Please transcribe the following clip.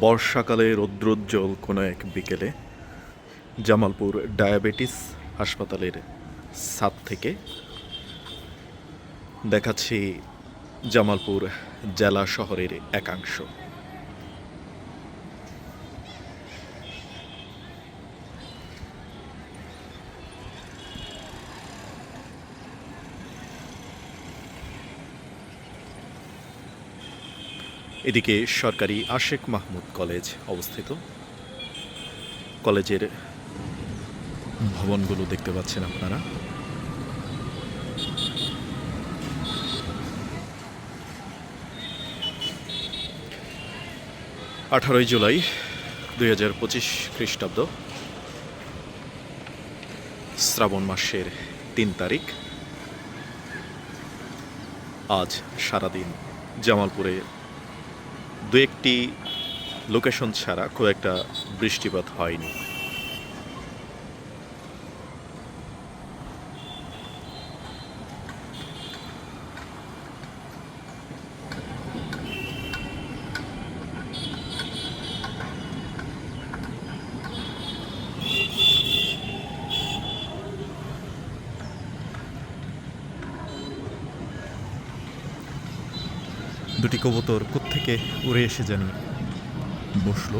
বর্ষাকালে রৌদ্রোজ্জ্বল কোনো এক বিকেলে জামালপুর ডায়াবেটিস হাসপাতালের সাত থেকে দেখাচ্ছি জামালপুর জেলা শহরের একাংশ। এদিকে সরকারি আশেক মাহমুদ কলেজ অবস্থিত। কলেজের ভবনগুলো দেখতে পাচ্ছেন আপনারা। আঠারোই জুলাই দুই হাজার পঁচিশ খ্রিস্টাব্দ, শ্রাবণ মাসের তিন তারিখ। আজ সারাদিন জামালপুরে দু একটি লোকেশন ছাড়া খুব একটা বৃষ্টিপাত হয়নি। দুটি কবুতর কোত্থেকে উড়ে এসে জানি। বসল।